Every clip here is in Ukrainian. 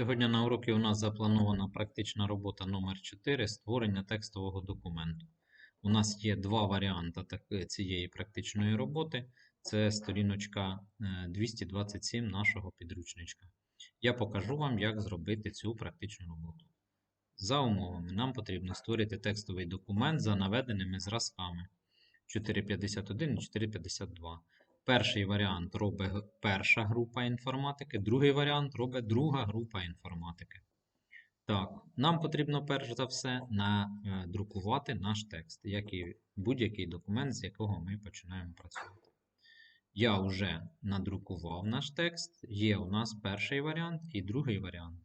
Сьогодні на уроці у нас запланована практична робота номер 4 створення текстового документу. У нас є два варіанти цієї практичної роботи. Це сторіночка е, 227 нашого підручничка. Я покажу вам, як зробити цю практичну роботу. За умовами, нам потрібно створити текстовий документ за наведеними зразками 451 і 452. Перший варіант робить перша група інформатики, другий варіант робить друга група інформатики. Так, нам потрібно перш за все надрукувати наш текст, як і будь-який документ, з якого ми починаємо працювати. Я вже надрукував наш текст, є у нас перший варіант і другий варіант.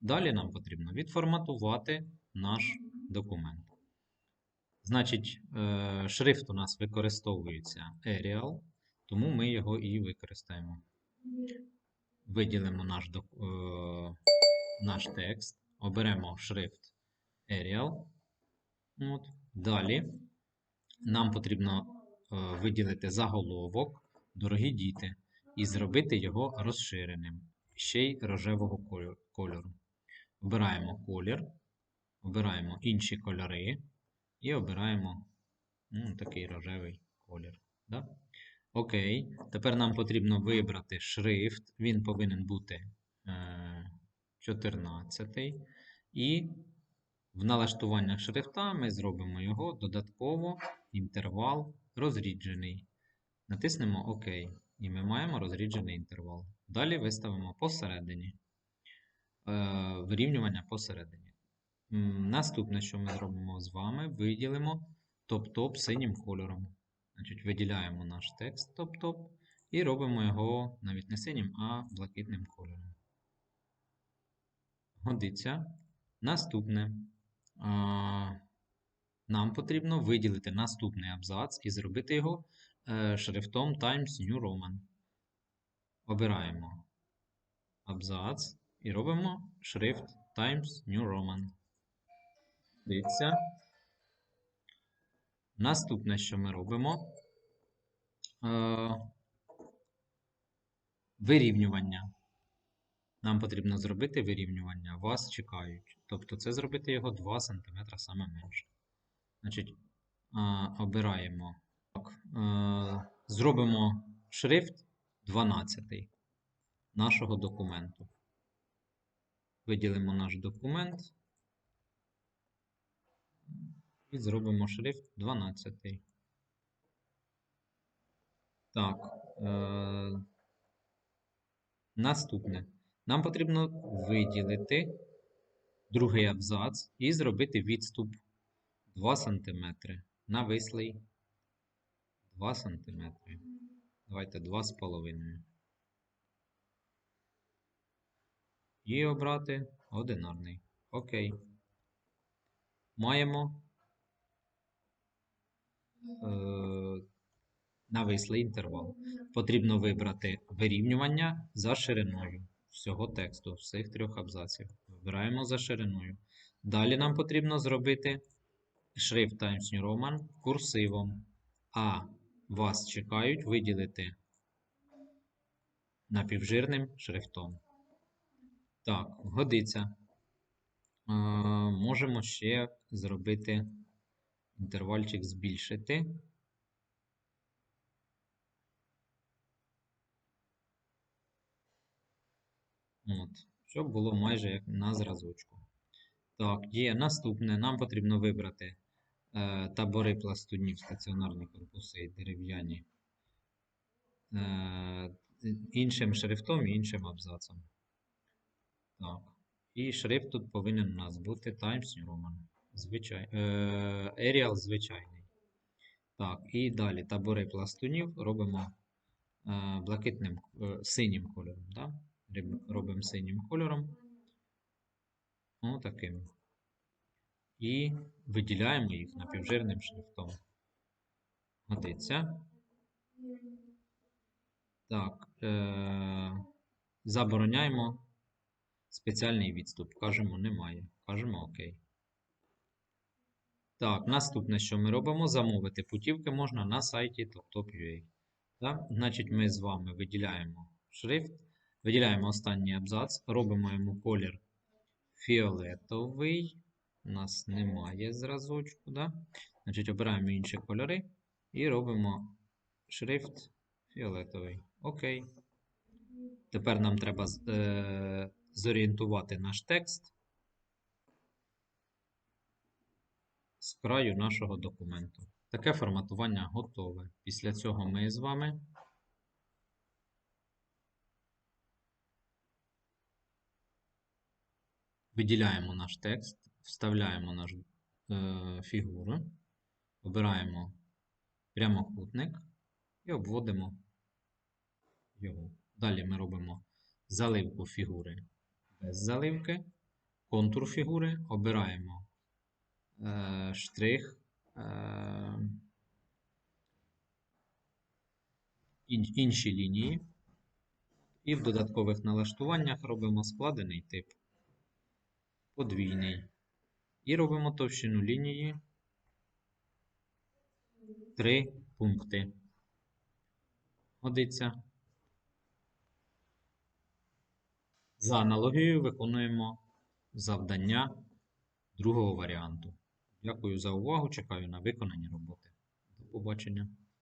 Далі нам потрібно відформатувати наш документ. Значить, е, шрифт у нас використовується Arial, тому ми його і використаємо. Виділимо наш, е, наш текст, оберемо шрифт Arial. От. Далі нам потрібно е, виділити заголовок, дорогі діти, і зробити його розширеним, ще й рожевого кольору. Обираємо колір, обираємо інші кольори і обираємо ну, такий рожевий колір. Да? Окей, тепер нам потрібно вибрати шрифт. Він повинен бути е, 14. І в налаштуваннях шрифта ми зробимо його додатково інтервал розріджений. Натиснемо ОК. І ми маємо розріджений інтервал. Далі виставимо посередині. Е, вирівнювання посередині. Наступне, що ми зробимо з вами, виділимо топ-топ синім кольором. Значить, виділяємо наш текст топ-топ і робимо його навіть не синім, а блакитним кольором. Годиться. Наступне. Нам потрібно виділити наступний абзац і зробити його е, шрифтом Times New Roman. Обираємо абзац і робимо шрифт Times New Roman. Дивіться. Наступне, що ми робимо, е, вирівнювання. Нам потрібно зробити вирівнювання. Вас чекають. Тобто це зробити його 2 см саме менше. Значить, е, обираємо. Так, е, зробимо шрифт 12 нашого документу. Виділимо наш документ і зробимо шрифт 12. Так. Е, наступне. Нам потрібно виділити другий абзац і зробити відступ 2 см. Навислий 2 см. Давайте 2,5. І обрати одинарний. Окей. Маємо навислий інтервал. Потрібно вибрати вирівнювання за шириною всього тексту, всіх трьох абзаців. Вибираємо за шириною. Далі нам потрібно зробити шрифт Times New Roman курсивом. А вас чекають виділити напівжирним шрифтом. Так, годиться. Е, можемо ще зробити інтервальчик збільшити. От, щоб було майже як на зразочку. Так, є наступне. Нам потрібно вибрати е, табори пластунів, стаціонарні корпуси дерев'яні е, іншим шрифтом і іншим абзацом. Так. І шрифт тут повинен у нас бути Times New Roman. Звичай... Е, Arial звичайний. Так, і далі табори пластунів робимо е, блакитним е, синім кольором. Да? Робимо синім кольором. Отаким. І виділяємо їх напівжирним шрифтом. Годиться. Так. Е, забороняємо спеціальний відступ. Кажемо немає. Кажемо ОК. Так, наступне, що ми робимо, замовити путівки можна на сайті TopTop.ua. Так? Значить, ми з вами виділяємо шрифт, Виділяємо останній абзац, робимо йому колір фіолетовий. У нас немає зразочку, да? Значить, обираємо інші кольори і робимо шрифт фіолетовий. Окей. Тепер нам треба е, зорієнтувати наш текст з краю нашого документу. Таке форматування готове. Після цього ми з вами виділяємо наш текст, вставляємо нашу е, фігуру, обираємо прямокутник і обводимо його. Далі ми робимо заливку фігури без заливки, контур фігури, обираємо е, штрих, е, інші лінії. І в додаткових налаштуваннях робимо складений тип, подвійний. І робимо товщину лінії 3 пункти. Годиться. За аналогією виконуємо завдання другого варіанту. Дякую за увагу. Чекаю на виконані роботи. До побачення.